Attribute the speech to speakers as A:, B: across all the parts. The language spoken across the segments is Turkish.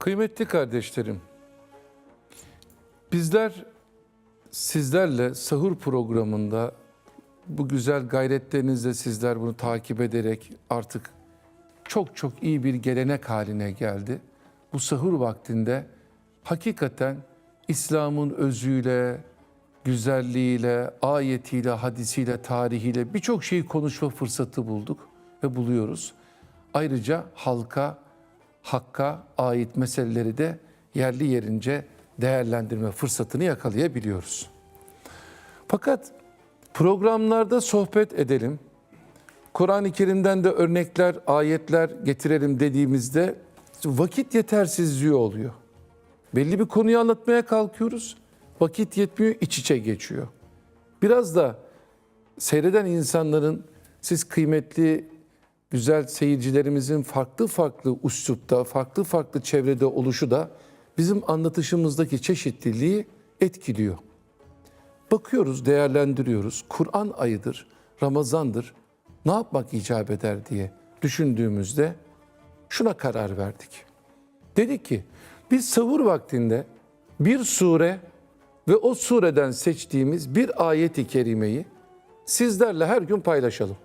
A: Kıymetli kardeşlerim, bizler sizlerle sahur programında bu güzel gayretlerinizle sizler bunu takip ederek artık çok çok iyi bir gelenek haline geldi. Bu sahur vaktinde hakikaten İslam'ın özüyle, güzelliğiyle, ayetiyle, hadisiyle, tarihiyle birçok şeyi konuşma fırsatı bulduk ve buluyoruz. Ayrıca halka, hakka ait meseleleri de yerli yerince değerlendirme fırsatını yakalayabiliyoruz. Fakat programlarda sohbet edelim, Kur'an-ı Kerim'den de örnekler, ayetler getirelim dediğimizde vakit yetersizliği oluyor. Belli bir konuyu anlatmaya kalkıyoruz. Vakit yetmiyor, iç içe geçiyor. Biraz da seyreden insanların siz kıymetli güzel seyircilerimizin farklı farklı üslupta, farklı farklı çevrede oluşu da bizim anlatışımızdaki çeşitliliği etkiliyor. Bakıyoruz, değerlendiriyoruz. Kur'an ayıdır, Ramazandır. Ne yapmak icap eder diye düşündüğümüzde şuna karar verdik. Dedik ki biz savur vaktinde bir sure ve o sureden seçtiğimiz bir ayeti kerimeyi sizlerle her gün paylaşalım.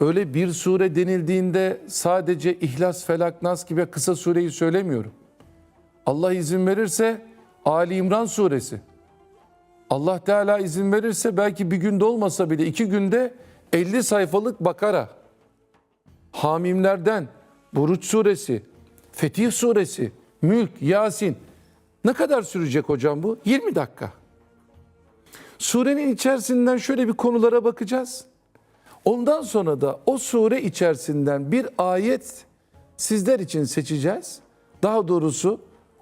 A: Öyle bir sure denildiğinde sadece İhlas, Felak, Nas gibi kısa sureyi söylemiyorum. Allah izin verirse Ali İmran suresi. Allah Teala izin verirse belki bir günde olmasa bile iki günde 50 sayfalık Bakara. Hamimlerden Buruç suresi, Fetih suresi, Mülk, Yasin. Ne kadar sürecek hocam bu? 20 dakika. Surenin içerisinden şöyle bir konulara bakacağız. Ondan sonra da o sure içerisinden bir ayet sizler için seçeceğiz. Daha doğrusu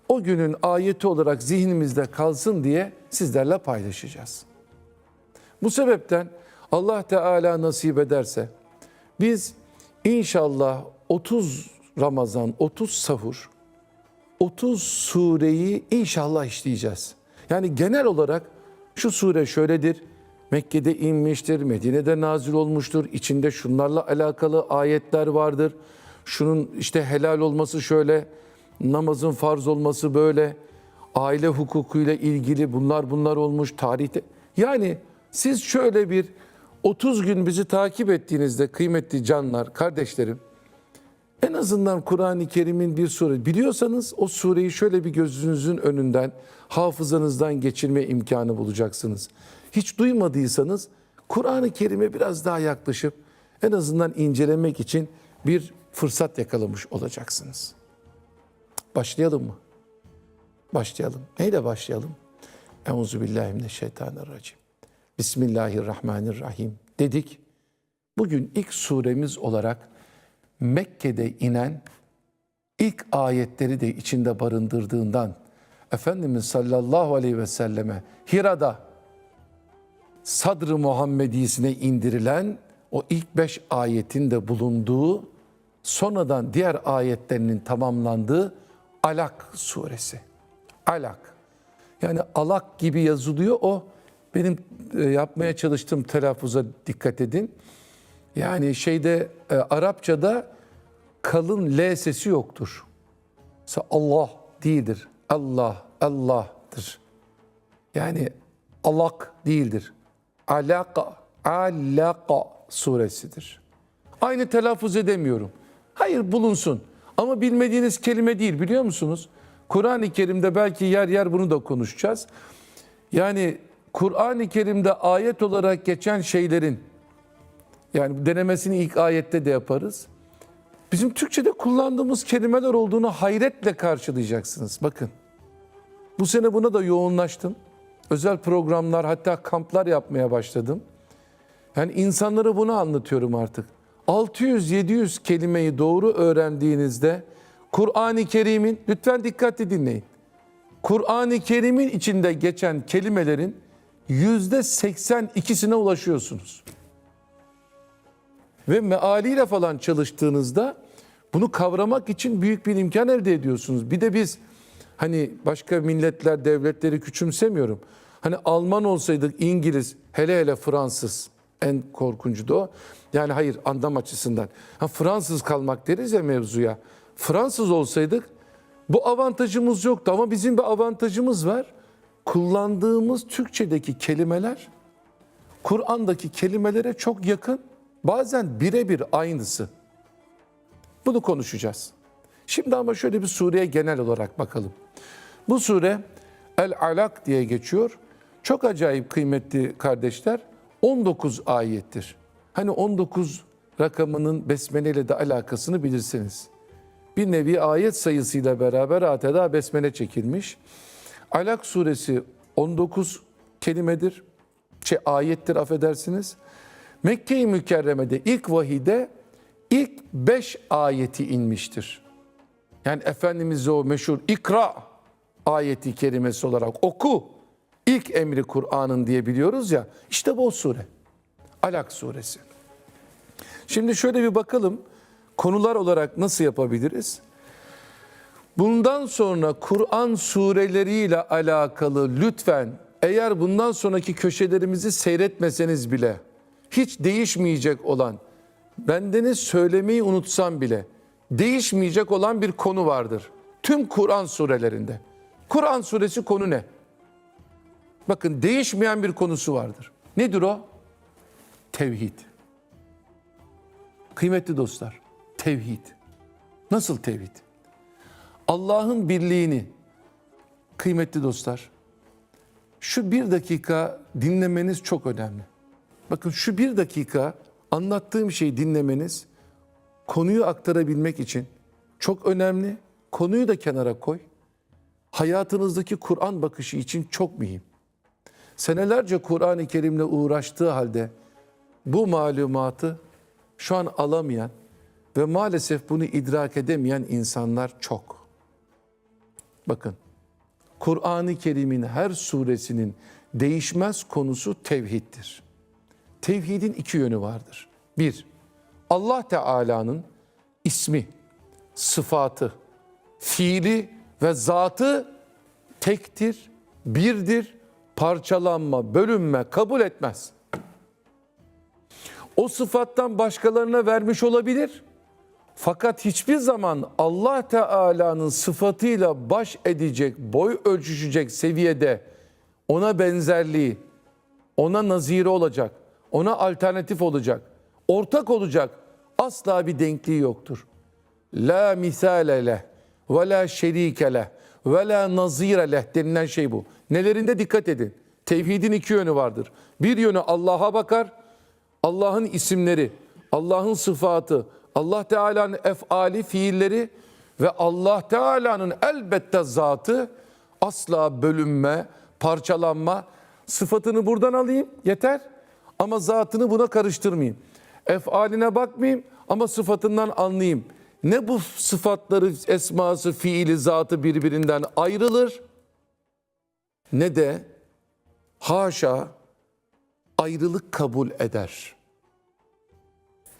A: o günün ayeti olarak zihnimizde kalsın diye sizlerle paylaşacağız. Bu sebepten Allah Teala nasip ederse biz inşallah 30 Ramazan, 30 sahur, 30 sureyi inşallah işleyeceğiz. Yani genel olarak şu sure şöyledir. Mekke'de inmiştir, Medine'de nazil olmuştur. İçinde şunlarla alakalı ayetler vardır. Şunun işte helal olması şöyle, namazın farz olması böyle, aile hukukuyla ilgili bunlar bunlar olmuş tarihte. Yani siz şöyle bir 30 gün bizi takip ettiğinizde kıymetli canlar, kardeşlerim, en azından Kur'an-ı Kerim'in bir sure biliyorsanız o sureyi şöyle bir gözünüzün önünden, hafızanızdan geçirme imkanı bulacaksınız. Hiç duymadıysanız Kur'an-ı Kerim'e biraz daha yaklaşıp en azından incelemek için bir fırsat yakalamış olacaksınız. Başlayalım mı? Başlayalım. Neyle başlayalım? Euzubillahimineşşeytanirracim. Bismillahirrahmanirrahim dedik. Bugün ilk suremiz olarak Mekke'de inen ilk ayetleri de içinde barındırdığından Efendimiz sallallahu aleyhi ve selleme Hira'da Sadr-ı Muhammedisine indirilen o ilk beş ayetin de bulunduğu sonradan diğer ayetlerinin tamamlandığı Alak suresi. Alak. Yani alak gibi yazılıyor o. Benim e, yapmaya çalıştığım telaffuza dikkat edin. Yani şeyde e, Arapçada kalın L sesi yoktur. Mesela Allah değildir. Allah, Allah'tır. Yani alak değildir. Alaka, alaka suresidir. Aynı telaffuz edemiyorum. Hayır bulunsun. Ama bilmediğiniz kelime değil biliyor musunuz? Kur'an-ı Kerim'de belki yer yer bunu da konuşacağız. Yani Kur'an-ı Kerim'de ayet olarak geçen şeylerin yani denemesini ilk ayette de yaparız. Bizim Türkçe'de kullandığımız kelimeler olduğunu hayretle karşılayacaksınız. Bakın. Bu sene buna da yoğunlaştım. Özel programlar hatta kamplar yapmaya başladım. Yani insanlara bunu anlatıyorum artık. 600-700 kelimeyi doğru öğrendiğinizde Kur'an-ı Kerim'in lütfen dikkatli dinleyin. Kur'an-ı Kerim'in içinde geçen kelimelerin yüzde 82'sine ulaşıyorsunuz. Ve mealiyle falan çalıştığınızda bunu kavramak için büyük bir imkan elde ediyorsunuz. Bir de biz hani başka milletler, devletleri küçümsemiyorum. Hani Alman olsaydık, İngiliz, hele hele Fransız en korkuncu da o. Yani hayır anlam açısından. Ha, Fransız kalmak deriz ya mevzuya. Fransız olsaydık Bu avantajımız yoktu ama bizim bir avantajımız var. Kullandığımız Türkçedeki kelimeler Kur'an'daki kelimelere çok yakın, bazen birebir aynısı. Bunu konuşacağız. Şimdi ama şöyle bir sureye genel olarak bakalım. Bu sure El Alak diye geçiyor. Çok acayip kıymetli kardeşler. 19 ayettir. Hani 19 rakamının besmele ile de alakasını bilirsiniz. Bir nevi ayet sayısıyla beraber adeta besmele çekilmiş. Alak suresi 19 kelimedir. Şey, ayettir affedersiniz. Mekke-i Mükerreme'de ilk vahide ilk 5 ayeti inmiştir. Yani Efendimiz'e o meşhur ikra ayeti kerimesi olarak oku. ilk emri Kur'an'ın diye biliyoruz ya. İşte bu sure. Alak suresi. Şimdi şöyle bir bakalım konular olarak nasıl yapabiliriz? Bundan sonra Kur'an sureleriyle alakalı lütfen eğer bundan sonraki köşelerimizi seyretmeseniz bile hiç değişmeyecek olan bendeniz söylemeyi unutsam bile değişmeyecek olan bir konu vardır. Tüm Kur'an surelerinde. Kur'an suresi konu ne? Bakın değişmeyen bir konusu vardır. Nedir o? Tevhid. Kıymetli dostlar, tevhid. Nasıl tevhid? Allah'ın birliğini, kıymetli dostlar, şu bir dakika dinlemeniz çok önemli. Bakın şu bir dakika anlattığım şeyi dinlemeniz konuyu aktarabilmek için çok önemli. Konuyu da kenara koy. Hayatınızdaki Kur'an bakışı için çok mühim. Senelerce Kur'an-ı Kerim'le uğraştığı halde bu malumatı şu an alamayan ve maalesef bunu idrak edemeyen insanlar çok. Bakın Kur'an-ı Kerim'in her suresinin değişmez konusu tevhiddir. Tevhidin iki yönü vardır. Bir, Allah Teala'nın ismi, sıfatı, fiili ve zatı tektir, birdir, parçalanma, bölünme kabul etmez. O sıfattan başkalarına vermiş olabilir. Fakat hiçbir zaman Allah Teala'nın sıfatıyla baş edecek, boy ölçüşecek seviyede ona benzerliği, ona naziri olacak, ona alternatif olacak, ortak olacak asla bir denkliği yoktur. La misale leh ve la şerike leh ve la nazire leh denilen şey bu. Nelerinde dikkat edin. Tevhidin iki yönü vardır. Bir yönü Allah'a bakar, Allah'ın isimleri, Allah'ın sıfatı, Allah Teala'nın efali, fiilleri ve Allah Teala'nın elbette zatı asla bölünme, parçalanma sıfatını buradan alayım yeter ama zatını buna karıştırmayayım. Efaline bakmayayım ama sıfatından anlayayım. Ne bu sıfatları, esması, fiili, zatı birbirinden ayrılır ne de haşa ayrılık kabul eder.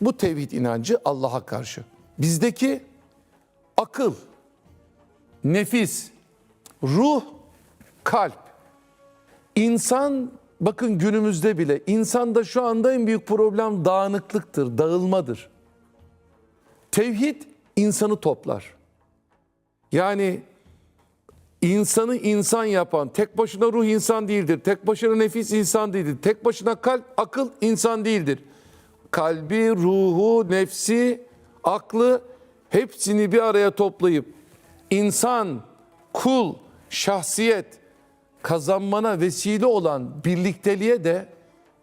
A: Bu tevhid inancı Allah'a karşı. Bizdeki akıl, nefis, ruh, kalp. İnsan bakın günümüzde bile insanda şu anda en büyük problem dağınıklıktır, dağılmadır. Tevhid insanı toplar. Yani insanı insan yapan, tek başına ruh insan değildir, tek başına nefis insan değildir, tek başına kalp, akıl insan değildir. Kalbi, ruhu, nefsi, aklı hepsini bir araya toplayıp insan, kul, şahsiyet kazanmana vesile olan birlikteliğe de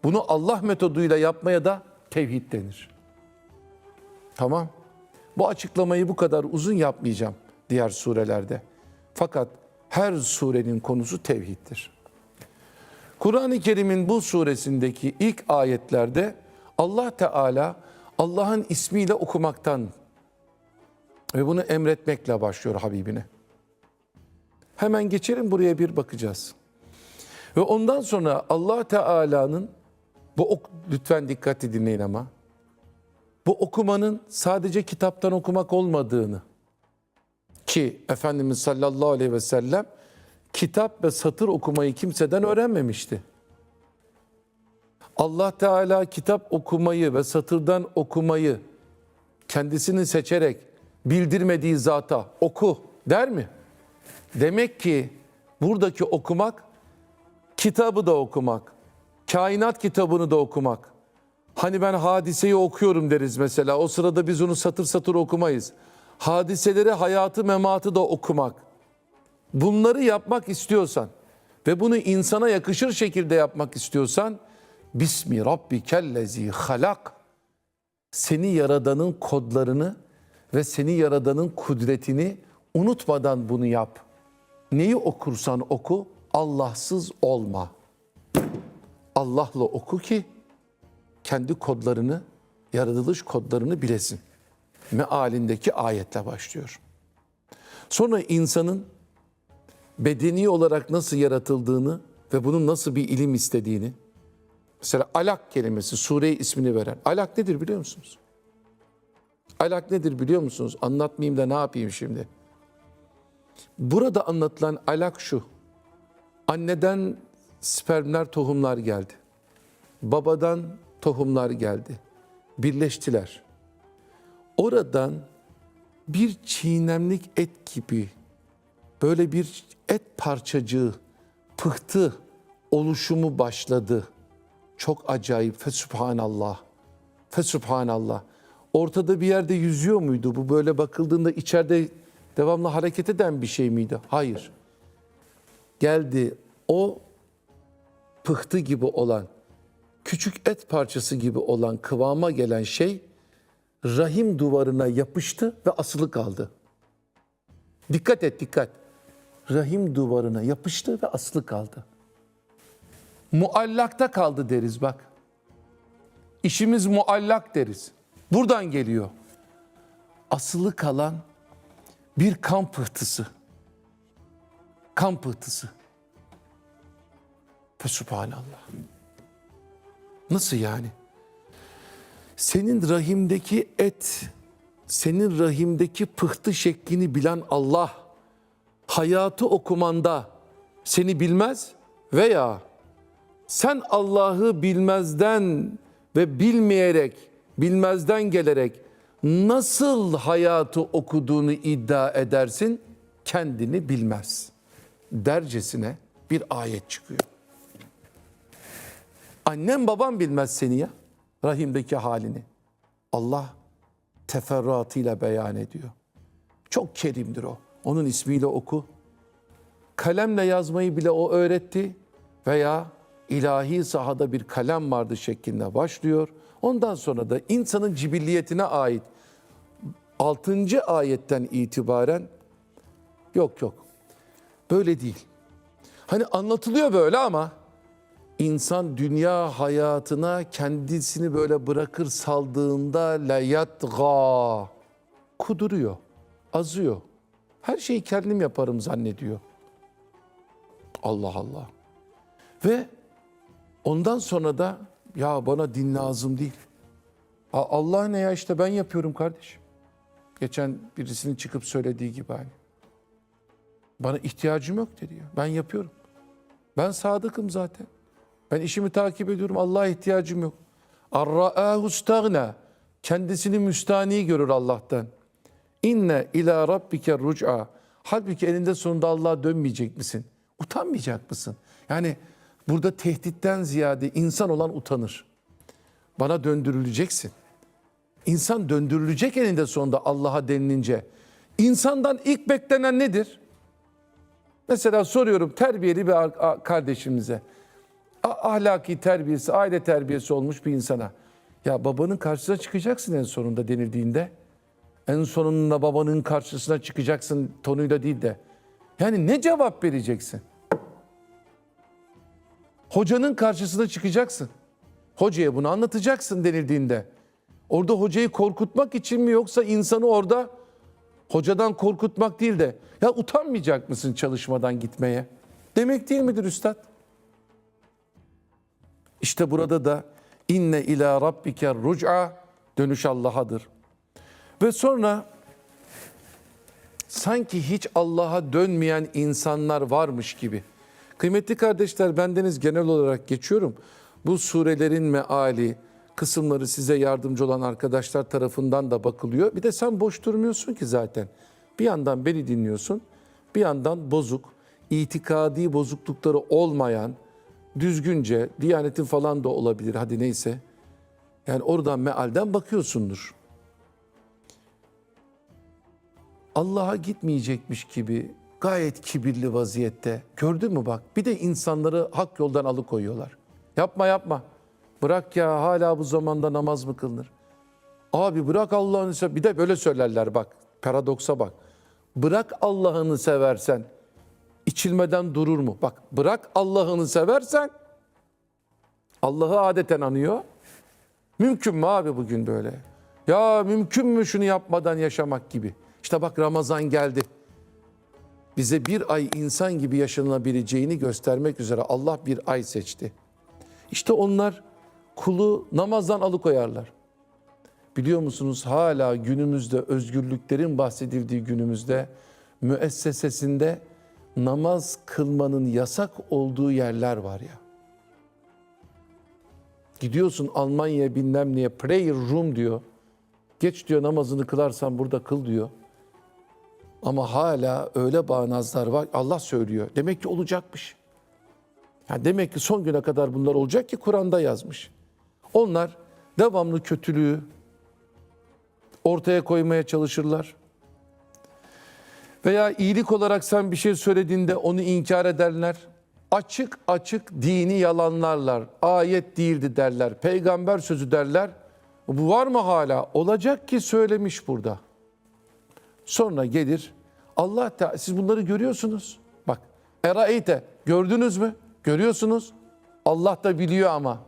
A: bunu Allah metoduyla yapmaya da tevhid denir. Tamam. Bu açıklamayı bu kadar uzun yapmayacağım diğer surelerde. Fakat her surenin konusu tevhiddir. Kur'an-ı Kerim'in bu suresindeki ilk ayetlerde Allah Teala Allah'ın ismiyle okumaktan ve bunu emretmekle başlıyor Habibine. Hemen geçelim buraya bir bakacağız. Ve ondan sonra Allah Teala'nın bu ok, lütfen dikkatli dinleyin ama bu okumanın sadece kitaptan okumak olmadığını ki Efendimiz sallallahu aleyhi ve sellem kitap ve satır okumayı kimseden öğrenmemişti. Allah Teala kitap okumayı ve satırdan okumayı kendisini seçerek bildirmediği zata oku Der mi? Demek ki buradaki okumak kitabı da okumak, kainat kitabını da okumak. Hani ben hadiseyi okuyorum deriz mesela. O sırada biz onu satır satır okumayız. Hadiseleri, hayatı, mematı da okumak. Bunları yapmak istiyorsan ve bunu insana yakışır şekilde yapmak istiyorsan Bismi Rabbikellezi halak seni yaradanın kodlarını ve seni yaradanın kudretini unutmadan bunu yap. Neyi okursan oku Allahsız olma. Allah'la oku ki kendi kodlarını, yaratılış kodlarını bilesin. Mealindeki ayetle başlıyor. Sonra insanın bedeni olarak nasıl yaratıldığını ve bunun nasıl bir ilim istediğini, mesela alak kelimesi sure ismini veren. Alak nedir biliyor musunuz? Alak nedir biliyor musunuz? Anlatmayayım da ne yapayım şimdi? Burada anlatılan alak şu. Anneden spermler, tohumlar geldi. Babadan tohumlar geldi. Birleştiler. Oradan bir çiğnemlik et gibi böyle bir et parçacığı, pıhtı oluşumu başladı. Çok acayip. Fesubhanallah. Fesubhanallah. Ortada bir yerde yüzüyor muydu? Bu böyle bakıldığında içeride devamlı hareket eden bir şey miydi? Hayır. Geldi o pıhtı gibi olan, küçük et parçası gibi olan kıvama gelen şey rahim duvarına yapıştı ve asılı kaldı. Dikkat et dikkat. Rahim duvarına yapıştı ve asılı kaldı. Muallakta kaldı deriz bak. İşimiz muallak deriz. Buradan geliyor. Asılı kalan bir kan pıhtısı. Kan pıhtısı. Fesubhanallah. Nasıl yani? Senin rahimdeki et, senin rahimdeki pıhtı şeklini bilen Allah, hayatı okumanda seni bilmez veya sen Allah'ı bilmezden ve bilmeyerek, bilmezden gelerek nasıl hayatı okuduğunu iddia edersin? Kendini bilmez. Dercesine bir ayet çıkıyor. Annem babam bilmez seni ya. Rahimdeki halini. Allah teferruatıyla beyan ediyor. Çok kerimdir o. Onun ismiyle oku. Kalemle yazmayı bile o öğretti. Veya ilahi sahada bir kalem vardı şeklinde başlıyor. Ondan sonra da insanın cibilliyetine ait 6. ayetten itibaren yok yok böyle değil. Hani anlatılıyor böyle ama insan dünya hayatına kendisini böyle bırakır saldığında la yatga kuduruyor, azıyor. Her şeyi kendim yaparım zannediyor. Allah Allah. Ve ondan sonra da ya bana din lazım değil. Allah ne ya işte ben yapıyorum kardeşim. Geçen birisinin çıkıp söylediği gibi hani. Bana ihtiyacım yok dedi ya. Ben yapıyorum. Ben sadıkım zaten. Ben işimi takip ediyorum. Allah'a ihtiyacım yok. Arra'ahu stagna. Kendisini müstani görür Allah'tan. İnne ila rabbike ruc'a. Halbuki eninde sonunda Allah'a dönmeyecek misin? Utanmayacak mısın? Yani burada tehditten ziyade insan olan utanır. Bana döndürüleceksin. İnsan döndürülecek eninde sonunda Allah'a denilince. İnsandan ilk beklenen nedir? Mesela soruyorum terbiyeli bir ar- kardeşimize. Ahlaki terbiyesi, aile terbiyesi olmuş bir insana. Ya babanın karşısına çıkacaksın en sonunda denildiğinde. En sonunda babanın karşısına çıkacaksın tonuyla değil de. Yani ne cevap vereceksin? Hocanın karşısına çıkacaksın. Hocaya bunu anlatacaksın denildiğinde. Orada hocayı korkutmak için mi yoksa insanı orada hocadan korkutmak değil de ya utanmayacak mısın çalışmadan gitmeye? Demek değil midir üstad? İşte burada da inne ila rabbike ruc'a dönüş Allah'adır. Ve sonra sanki hiç Allah'a dönmeyen insanlar varmış gibi. Kıymetli kardeşler bendeniz genel olarak geçiyorum. Bu surelerin meali, kısımları size yardımcı olan arkadaşlar tarafından da bakılıyor. Bir de sen boş durmuyorsun ki zaten. Bir yandan beni dinliyorsun, bir yandan bozuk, itikadi bozuklukları olmayan, düzgünce, diyanetin falan da olabilir hadi neyse. Yani oradan mealden bakıyorsundur. Allah'a gitmeyecekmiş gibi gayet kibirli vaziyette. Gördün mü bak bir de insanları hak yoldan alıkoyuyorlar. Yapma yapma. Bırak ya hala bu zamanda namaz mı kılınır? Abi bırak Allah'ını sev. Bir de böyle söylerler bak. Paradoksa bak. Bırak Allah'ını seversen içilmeden durur mu? Bak bırak Allah'ını seversen Allah'ı adeten anıyor. Mümkün mü abi bugün böyle? Ya mümkün mü şunu yapmadan yaşamak gibi? İşte bak Ramazan geldi. Bize bir ay insan gibi yaşanabileceğini göstermek üzere Allah bir ay seçti. İşte onlar kulu namazdan alıkoyarlar. Biliyor musunuz hala günümüzde özgürlüklerin bahsedildiği günümüzde müessesesinde namaz kılmanın yasak olduğu yerler var ya. Gidiyorsun Almanya'ya bilmem neye prayer room diyor. Geç diyor namazını kılarsan burada kıl diyor. Ama hala öyle bağnazlar var. Allah söylüyor. Demek ki olacakmış. Yani demek ki son güne kadar bunlar olacak ki Kur'an'da yazmış. Onlar devamlı kötülüğü ortaya koymaya çalışırlar. Veya iyilik olarak sen bir şey söylediğinde onu inkar ederler. Açık açık dini yalanlarlar. Ayet değildi derler. Peygamber sözü derler. Bu var mı hala? Olacak ki söylemiş burada. Sonra gelir Allah Teala siz bunları görüyorsunuz. Bak Eraeyte gördünüz mü? Görüyorsunuz. Allah da biliyor ama.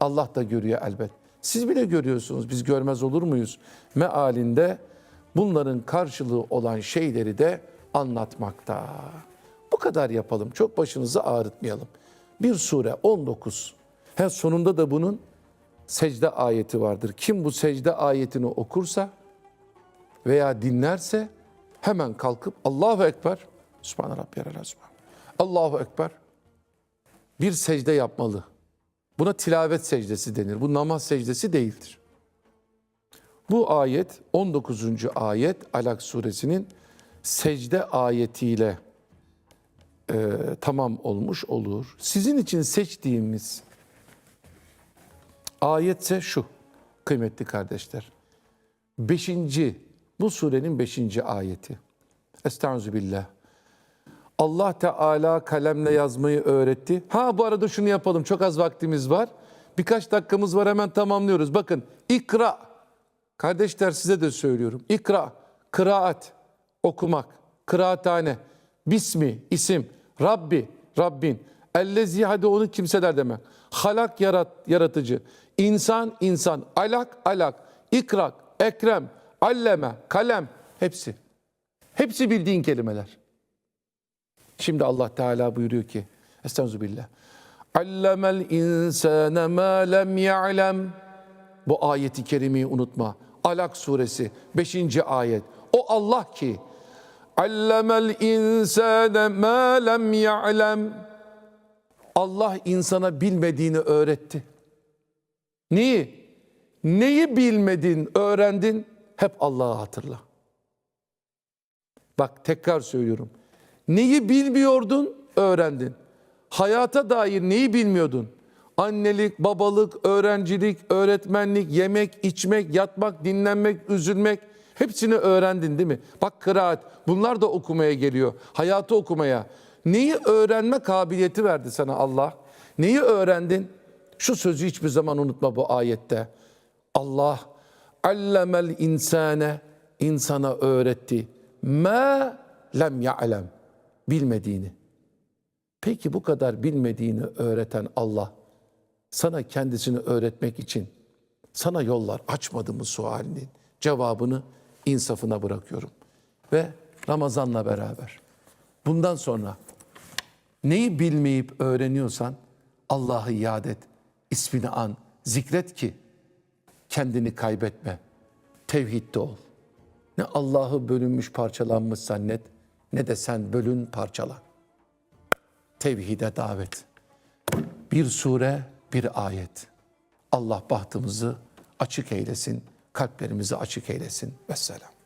A: Allah da görüyor elbet. Siz bile görüyorsunuz. Biz görmez olur muyuz? Mealinde bunların karşılığı olan şeyleri de anlatmakta. Bu kadar yapalım. Çok başınızı ağrıtmayalım. Bir sure 19. He sonunda da bunun secde ayeti vardır. Kim bu secde ayetini okursa veya dinlerse hemen kalkıp Allahu Ekber, Sübhane Rabbiyel. Allahu Ekber bir secde yapmalı. Buna tilavet secdesi denir. Bu namaz secdesi değildir. Bu ayet 19. ayet Alak suresinin secde ayetiyle e, tamam olmuş olur. Sizin için seçtiğimiz ayetse şu kıymetli kardeşler. Beşinci, bu surenin beşinci ayeti. Estaizu billah. Allah Teala kalemle yazmayı öğretti. Ha bu arada şunu yapalım. Çok az vaktimiz var. Birkaç dakikamız var hemen tamamlıyoruz. Bakın ikra. Kardeşler size de söylüyorum. İkra, kıraat, okumak, kıraathane, bismi, isim, Rabbi, Rabbin, ellezi hadi onu kimseler demek. Halak yarat, yaratıcı, insan, insan, alak, alak, ikrak, ekrem, alleme, kalem hepsi. Hepsi bildiğin kelimeler. Şimdi Allah Teala buyuruyor ki Estağfirullah. Allemel insane ma lem ya'lem. Bu ayeti kerimeyi unutma. Alak suresi 5. ayet. O Allah ki Allemel insane ma lem ya'lem. Allah insana bilmediğini öğretti. Neyi? Neyi bilmedin, öğrendin? Hep Allah'ı hatırla. Bak tekrar söylüyorum. Neyi bilmiyordun, öğrendin. Hayata dair neyi bilmiyordun? Annelik, babalık, öğrencilik, öğretmenlik, yemek, içmek, yatmak, dinlenmek, üzülmek hepsini öğrendin değil mi? Bak kıraat bunlar da okumaya geliyor. Hayatı okumaya. Neyi öğrenme kabiliyeti verdi sana Allah? Neyi öğrendin? Şu sözü hiçbir zaman unutma bu ayette. Allah allemel insane insana öğretti. Ma lem ya'lem bilmediğini. Peki bu kadar bilmediğini öğreten Allah sana kendisini öğretmek için sana yollar açmadı mı sualinin cevabını insafına bırakıyorum. Ve Ramazan'la beraber bundan sonra neyi bilmeyip öğreniyorsan Allah'ı yad et, ismini an, zikret ki kendini kaybetme, tevhidde ol. Ne Allah'ı bölünmüş parçalanmış zannet ne de sen bölün parçalan. Tevhide davet. Bir sure, bir ayet. Allah bahtımızı açık eylesin, kalplerimizi açık eylesin. Vesselam.